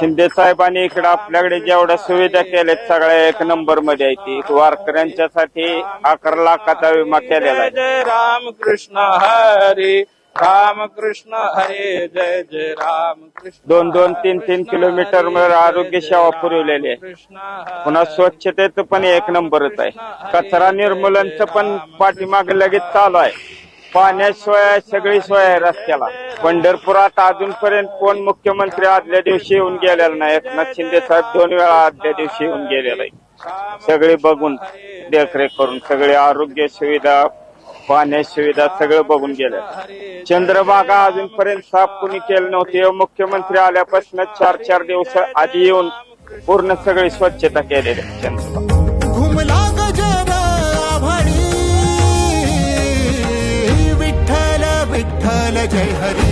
शिंदे साहेबांनी इकडे आपल्याकडे जेवढ्या सुविधा केल्यात सगळ्या एक नंबरमध्ये आहे ती. वारकऱ्यांच्यासाठी अकरा लाखाचा विमा केलेला जय आहे. जय राम कृष्ण हरे। राम कृष्ण हरे जय जय राम कृष्ण दोन दोन तीन तीन किलोमीटर वर आरोग्य सेवा पुरवलेली आहे. पुन्हा स्वच्छतेचं पण एक नंबरच आहे. कचरा निर्मूलनचं पण पाठीमाग लगेच चालू आहे. पाण्याशिवाय सगळी सोय आहे रस्त्याला. पंढरपुरात अजूनपर्यंत कोण मुख्यमंत्री आदल्या दिवशी येऊन गेलेला नाही. एकनाथ शिंदे साहेब दोन वेळा आदल्या दिवशी येऊन गेलेला आहे सगळे बघून देखरेख करून सगळे आरोग्य सुविधा पाण्याची सुविधा सगळं बघून गेलं. चंद्रभागा अजूनपर्यंत साफ कुणी केलं नव्हते. मुख्यमंत्री आल्यापासून चार चार दिवस आधी येऊन पूर्ण सगळी स्वच्छता केलेली आहे विठ्ठल विठ्ठल जय हरी.